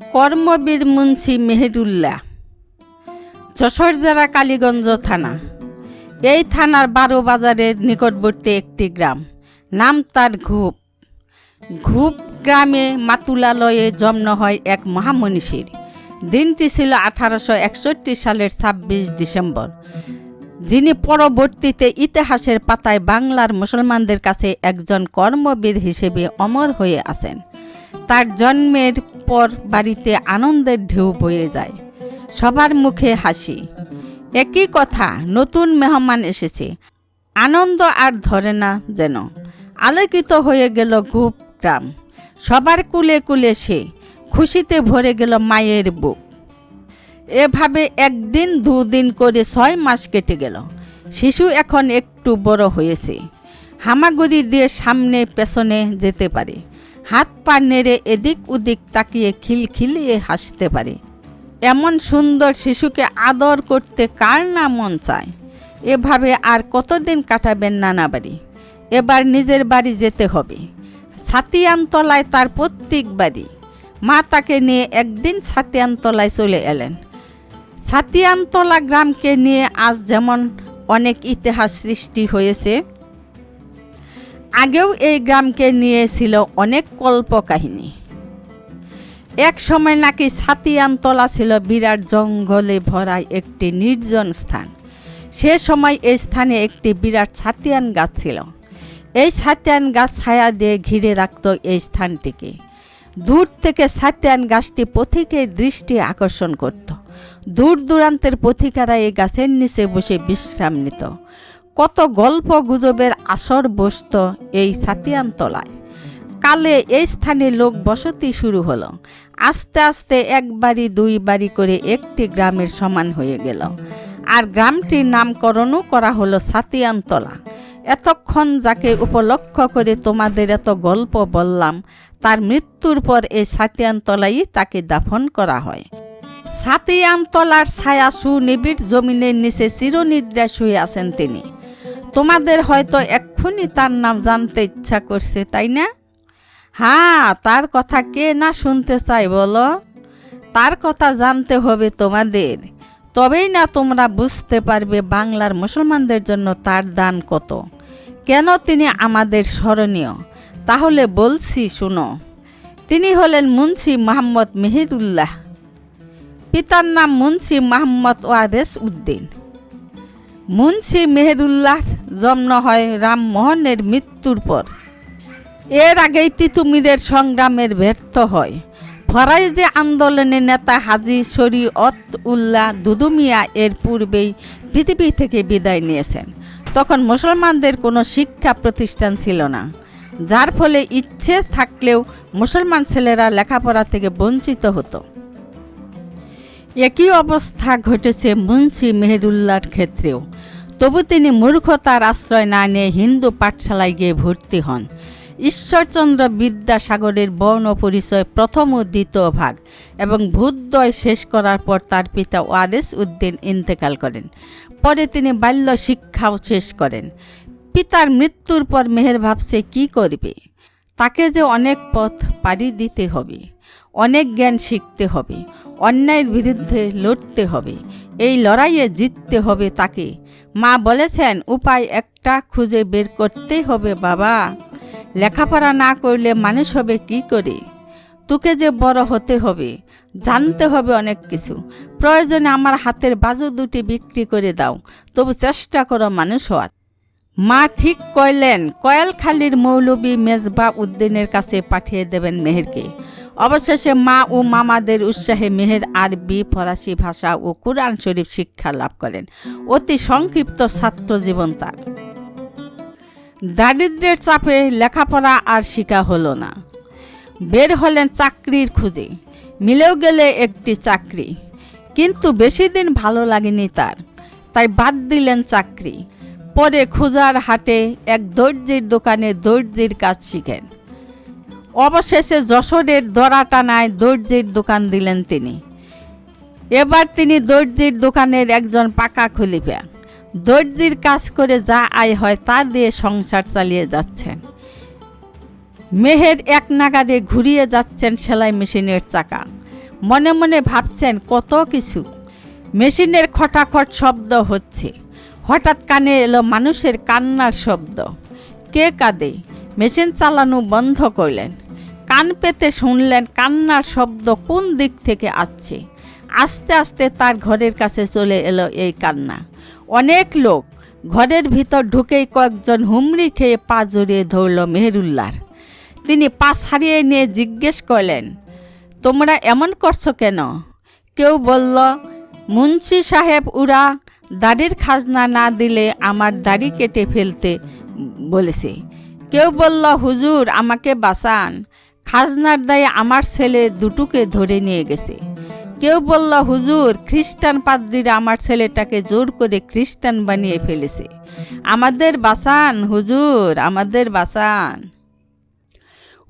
কর্মবীর মুন্সি মেহেদুল্লাহ, যশোর জেলা কালীগঞ্জ থানা। এই থানার বারো বাজারের নিকটবর্তী একটি গ্রাম। নাম তার ঘুপ। ঘুপ গ্রামে মাতুলালয়ে জন্ম হয় এক মহামনীষীর। দিনটি ছিল আঠারোশো একষট্টি সালের ছাব্বিশ ডিসেম্বর। যিনি পরবর্তীতে ইতিহাসের পাতায় বাংলার মুসলমানদের কাছে একজন কর্মবিদ হিসেবে অমর হয়ে আছেন। তার জন্মের পর বাড়িতে আনন্দের ঢেউ বয়ে যায়। সবার মুখে হাসি। একই কথা, নতুন মেহমান এসেছে। আনন্দ আর ধরে না যেন। আলোকিত হয়ে গেল ঘুপ গ্রাম। সবার কুলে কুলে সে, খুশিতে ভরে গেল মায়ের বুক। এভাবে একদিন, দুদিন করে ছয় মাস কেটে গেল। শিশু এখন একটু বড় হয়েছে। হামাগুড়ি দিয়ে সামনে পেছনে যেতে পারে। হাত পা নেড়ে এদিক ওদিক তাকিয়ে খিলখিলিয়ে হাসতে পারে। এমন সুন্দর শিশুকে আদর করতে কার না মন চায়? এভাবে আর কতদিন কাটাবেন নানা বাড়ি? এবার নিজের বাড়ি যেতে হবে। ছাতিয়ানতলায় তার প্রত্যেক বাড়ি। মা তাকে নিয়ে একদিন ছাতিয়ানতলায় চলে এলেন। ছাতিয়ানতলা গ্রামকে নিয়ে আজ যেমন অনেক ইতিহাস সৃষ্টি হয়েছে আগেও এই গ্রামকে নিয়ে ছিল অনেক কল্পকাহিনী। এক সময় নাকি ছাতিয়ানতলা ছিল বিরাট জঙ্গলে ভরা একটি নির্জন স্থান। সে সময় এই স্থানে একটি বিরাট ছাতিয়ান গাছ ছিল। এই ছাতিয়ান গাছ ছায়া দিয়ে ঘিরে রাখত এই স্থানটিকে। দূর থেকে ছাতিয়ান গাছটি পথিকের দৃষ্টি আকর্ষণ করত। দূর দূরান্তের পথিকারা এই গাছের নিচে বসে বিশ্রাম নিত। কত গল্প গুজবের আসর বসত এই ছাতিয়ানতলায় কালে এই স্থানে লোক বসতি শুরু হলো। আস্তে আস্তে এক বাড়ি দুই বাড়ি করে একটি গ্রামের সমান হয়ে গেল। আর গ্রামটির নামকরণও করা হলো সাতিয়ানতলা এতক্ষণ যাকে উপলক্ষ করে তোমাদের এত গল্প বললাম, তার মৃত্যুর পর এই সাতিয়ানতলাই তাকে দাফন করা হয়। সাতিয়ানতলার ছায়া সুনিবিড় জমিনের নিচে চিরনিদ্রা শুয়ে আছেন তিনি। তোমাদের হয়তো এক্ষুনি তার নাম জানতে ইচ্ছা করছে, তাই না? হ্যাঁ তার কথা কে না শুনতে চাই বলো? তার কথা জানতে হবে তোমাদের। তবেই না তোমরা বুঝতে পারবে বাংলার মুসলমানদের জন্য তার দান কত। কেন তিনি আমাদের স্মরণীয়? তাহলে বলছি, শুনো। তিনি হলেন মুন্সি মোহাম্মদ মেহিদুল্লাহ। পিতার নাম মুন্সি মোহাম্মদ ওয়াদেস উদ্দিন। মুন্সি মেহেরুল্লাহ জন্ম হয় রামমোহনের মৃত্যুর পর। এর আগেই তিতুমিরের সংগ্রামের ব্যর্থ হয়। ফরাইজে আন্দোলনের নেতা হাজি শরীয়ত উল্লাহ দুদুমিয়া এর পূর্বেই পৃথিবী থেকে বিদায় নিয়েছেন। তখন মুসলমানদের কোনো শিক্ষা প্রতিষ্ঠান ছিল না। যার ফলে ইচ্ছে থাকলেও মুসলমান ছেলেরা লেখাপড়া থেকে বঞ্চিত হতো। একই অবস্থা ঘটেছে মুন্সি মেহেরুল্লাহর ক্ষেত্রেও। তবু তিনি মূর্খতার আশ্রয় না নিয়ে হিন্দু পাঠশালায় গিয়ে ভর্তি হন। ঈশ্বরচন্দ্র বিদ্যাসাগরের বর্ণ পরিচয় প্রথম ও দ্বিতীয় ভাগ এবং ভূতদয় শেষ করার পর তার পিতা ওয়ারেস উদ্দিন ইন্তেকাল করেন। পরে তিনি বাল্য শিক্ষাও শেষ করেন। পিতার মৃত্যুর পর মেহের ভাবছে, কি করবে? তাকে যে অনেক পথ পাড়ি দিতে হবে। অনেক জ্ঞান শিখতে হবে, অন্যায়ের বিরুদ্ধে লড়তে হবে, এই লড়াইয়ে জিততে হবে তাকে। মা বলেছেন, উপায় একটা খুঁজে বের করতেই হবে, বাবা। লেখাপড়া না করলে মানুষ হবে কি করে? তোকে যে বড় হতে হবে, জানতে হবে অনেক কিছু। প্রয়োজনে আমার হাতের বাজু দুটি বিক্রি করে দাও, তবু চেষ্টা করো মানুষ হওয়ার। মা ঠিক কইলেন, কয়েলখালীর মৌলবী মেজবা উদ্দিনের কাছে পাঠিয়ে দেবেন মেহেরকে। অবশেষে মা ও মামাদের উৎসাহে মেহের আরবি, ফরাসি ভাষা ও কোরআন শরীফ শিক্ষা লাভ করেন। অতি সংক্ষিপ্ত ছাত্র জীবন তার। দারিদ্রের চাপে লেখাপড়া আর শিখা হলো না। বের হলেন চাকরির খুঁজে। মিলেও গেলে একটি চাকরি। কিন্তু বেশি দিন ভালো লাগেনি তার। তাই বাদ দিলেন চাকরি। পরে খুজার হাটে এক দর্জির দোকানে দর্জির কাজ শিখেন। অবশেষে যশোরের দরা টানায় দর্জির দোকান দিলেন তিনি। এবার তিনি দর্জির দোকানের একজন পাকা খলিফা। দর্জির কাজ করে যা আয় হয় তা দিয়ে সংসার চালিয়ে যাচ্ছেন। মেহের এক নাগারে ঘুরিয়ে যাচ্ছেন সেলাই মেশিনের চাকা। মনে মনে ভাবছেন, কত কিছু? মেশিনের খটাখট শব্দ হচ্ছে। হঠাৎ কানে এলো মানুষের কান্নার শব্দ। কে কাঁদে? মেশিন চালানো বন্ধ করলেন। কান পেতে শুনলেন কান্নার শব্দ কোন দিক থেকে আসছে। আস্তে আস্তে তার ঘরের কাছে চলে এলো এই কান্না। অনেক লোক ঘরের ভিতর ঢুকেই কয়েকজন হুমড়ি খেয়ে পা জড়িয়ে ধরল মেহেরুল্লার তিনি পা ছাড়িয়ে নিয়ে জিজ্ঞেস করলেন, তোমরা এমন করছ কেন? কেউ বলল, মুন্সি সাহেব উরা দাড়ির খাজনা না দিলে আমার দাড়ি কেটে ফেলতে বলেছে। কেউ বলল, হুজুর, আমাকে বাঁচান। খাজনার দায়ে আমার ছেলে দুটুকে ধরে নিয়ে গেছে। কেউ বলল, হুজুর, খ্রিস্টান পাদ্রীরা আমার ছেলেটাকে জোর করে খ্রিস্টান বানিয়ে ফেলেছে। আমাদের বাসান হুজুর, আমাদের বাসান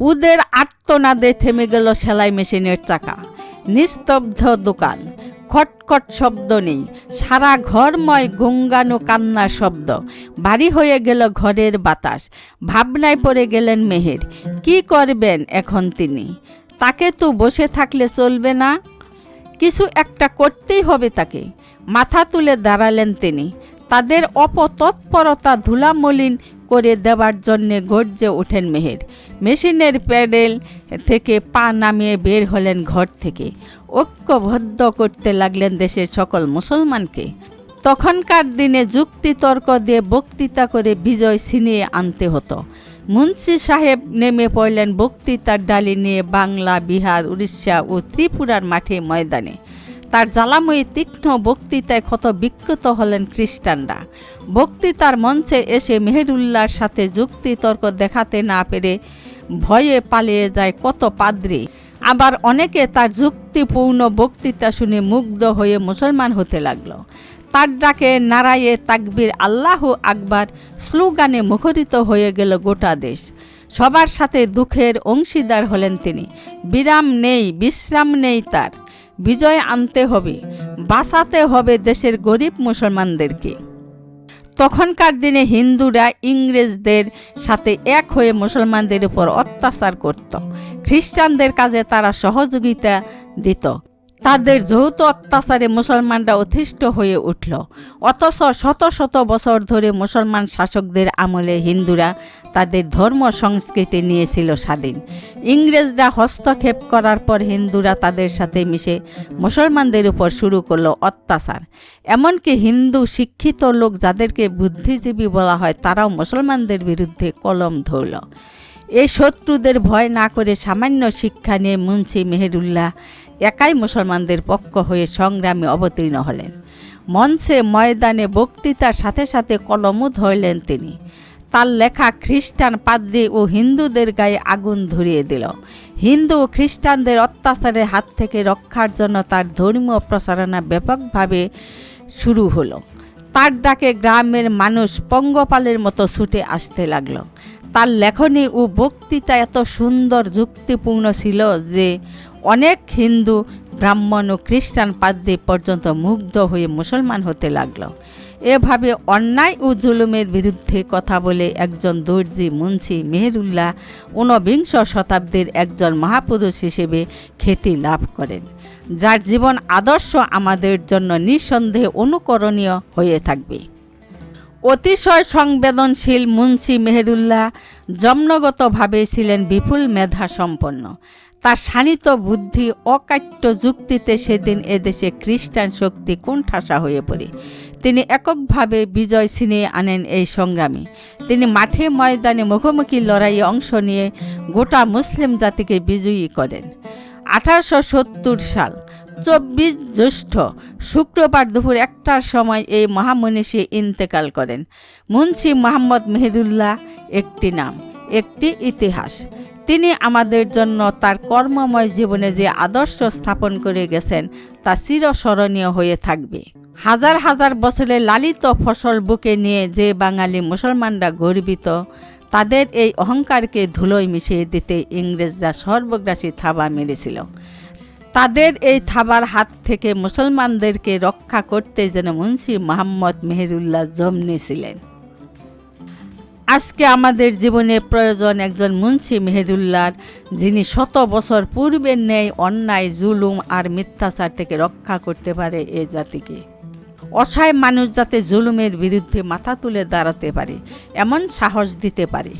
উদের আত্মনাদে থেমে গেল সেলাই মেশিনের চাকা। নিস্তব্ধ দোকান। খটখট শব্দ নেই। সারা ঘরময় গঙ্গানো কান্না শব্দ। বাড়ি হয়ে গেল ঘরের বাতাস। ভাবনায় পড়ে গেলেন মেহের। কি করবেন এখন তিনি? তাকে তো বসে থাকলে চলবে না। কিছু একটা করতেই হবে তাকে। মাথা তুলে দাঁড়ালেন তিনি। তাদের অপতৎপরতা ধুলামলিন করে দেওয়ার জন্যে গর্জে ওঠেন মেহের। মেশিনের প্যাডেল থেকে পা নামিয়ে বের হলেন ঘর থেকে। ঐক্যবদ্ধ করতে লাগলেন দেশের সকল মুসলমানকে। তখনকার দিনে যুক্তিতর্ক দিয়ে বক্তৃতা করে বিজয় ছিনিয়ে আনতে হতো। মুন্সি সাহেব নেমে পড়লেন বক্তৃতার ডালি নিয়ে বাংলা, বিহার, উড়িষ্যা ও ত্রিপুরার মাঠে ময়দানে। তার জ্বালাময়ী তীক্ষ্ণ বক্তৃতায় ক্ষত বিক্ষত হলেন খ্রিস্টানরা। বক্তৃতার মঞ্চে এসে মেহেরুল্লাহর সাথে যুক্তিতর্ক দেখাতে না পেরে ভয়ে পালিয়ে যায় কত পাদ্রী। আবার অনেকে তার যুক্তিপূর্ণ বক্তৃতা শুনে মুগ্ধ হয়ে মুসলমান হতে লাগল। তার ডাকে নারায়ে তাকবির আল্লাহ আকবার স্লোগানে মুখরিত হয়ে গেল গোটা দেশ। সবার সাথে দুঃখের অংশীদার হলেন তিনি। বিরাম নেই, বিশ্রাম নেই তার। বিজয় আনতে হবে, বাঁচাতে হবে দেশের গরিব মুসলমানদেরকে। তখনকার দিনে হিন্দুরা ইংরেজদের সাথে এক হয়ে মুসলমানদের উপর অত্যাচার করত। খ্রিস্টানদের কাজে তারা সহযোগিতা দিত। তাদের যৌথ অত্যাচারে মুসলমানরা অতিষ্ঠ হয়ে উঠল। অথচ শত শত বছর ধরে মুসলমান শাসকদের আমলে হিন্দুরা তাদের ধর্ম সংস্কৃতি নিয়েছিল স্বাধীন। ইংরেজরা হস্তক্ষেপ করার পর হিন্দুরা তাদের সাথে মিশে মুসলমানদের উপর শুরু করল অত্যাচার। এমনকি হিন্দু শিক্ষিত লোক যাদেরকে বুদ্ধিজীবী বলা হয়, তারাও মুসলমানদের বিরুদ্ধে কলম ধরল। এই শত্রুদের ভয় না করে সামান্য শিক্ষা নিয়ে মুন্সি মেহেরুল্লাহ একাই মুসলমানদের পক্ষ হয়ে সংগ্রামে অবতীর্ণ হলেন। মঞ্চে ময়দানে বক্তৃতার সাথে সাথে কলমও ধরলেন তিনি। তার লেখা খ্রিস্টান পাদ্রী ও হিন্দুদের গায়ে আগুন ধরিয়ে দিল। হিন্দু ও খ্রিস্টানদের অত্যাচারের হাত থেকে রক্ষার জন্য তার ধর্মীয় প্রচারণা ব্যাপকভাবে শুরু হলো। তার ডাকে গ্রামের মানুষ পঙ্গপালের মতো ছুটে আসতে লাগল। তার লেখনী ও বক্তৃতা এত সুন্দর, যুক্তিপূর্ণ ছিল যে অনেক হিন্দু, ব্রাহ্মণ ও খ্রিস্টান পাদ্রী পর্যন্ত মুগ্ধ হয়ে মুসলমান হতে লাগল। এভাবে অন্যায় ও জুলুমের বিরুদ্ধে কথা বলে একজন দর্জি মুন্সি মেহেরুল্লাহ ঊনবিংশ শতাব্দীর একজন মহাপুরুষ হিসেবে খ্যাতি লাভ করেন, যার জীবন আদর্শ আমাদের জন্য নিঃসন্দেহে অনুকরণীয় হয়ে থাকবে। অতিশয় সংবেদনশীল মুন্সি মেহেরুল্লাহ জন্মগতভাবে ছিলেন বিপুল মেধা সম্পন্ন। তার শানিত বুদ্ধি অকাট্য যুক্তিতে সেদিন এদেশে খ্রিস্টান শক্তি কোণঠাসা হয়ে পড়ে। তিনি এককভাবে বিজয় ছিনিয়ে আনেন এই সংগ্রামে। তিনি মাঠে ময়দানে মুখোমুখি লড়াইয়ে অংশ নিয়ে গোটা মুসলিম জাতিকে বিজয়ী করেন। আঠারোশো সত্তর সাল, চব্বিশ জ্যৈষ্ঠ, শুক্রবার দুপুর একটার সময় এই মহামনীষী ইন্তেকাল করেন। মুন্সি মোহাম্মদ মেহেরুল্লাহ একটি নাম, একটি ইতিহাস। তিনি আমাদের জন্য তার কর্মময় জীবনে যে আদর্শ স্থাপন করে গেছেন, তা চিরস্মরণীয় হয়ে থাকবে। হাজার হাজার বছরের লালিত ফসল বুকে নিয়ে যে বাঙালি মুসলমানরা গর্বিত, তাদের এই অহংকারকে ধুলোয় মিশিয়ে দিতে ইংরেজরা সর্বগ্রাসী থাবা মেরেছিল। তাদের এই থাবার হাত থেকে মুসলমানদেরকে রক্ষা করতে যেন মুন্সি মোহাম্মদ মেহেরুল্লাহ জমনেছিলেন আজকে আমাদের জীবনে প্রয়োজন একজন মুন্সি মেহেদুল্লার যিনি শত বছর পূর্বের ন্যায়, অন্যায়, জুলুম আর মিথ্যাচার থেকে রক্ষা করতে পারে এ জাতিকে। অসহায় মানুষ যাতে জুলুমের বিরুদ্ধে মাথা তুলে দাঁড়াতে পারে, এমন সাহস দিতে পারে।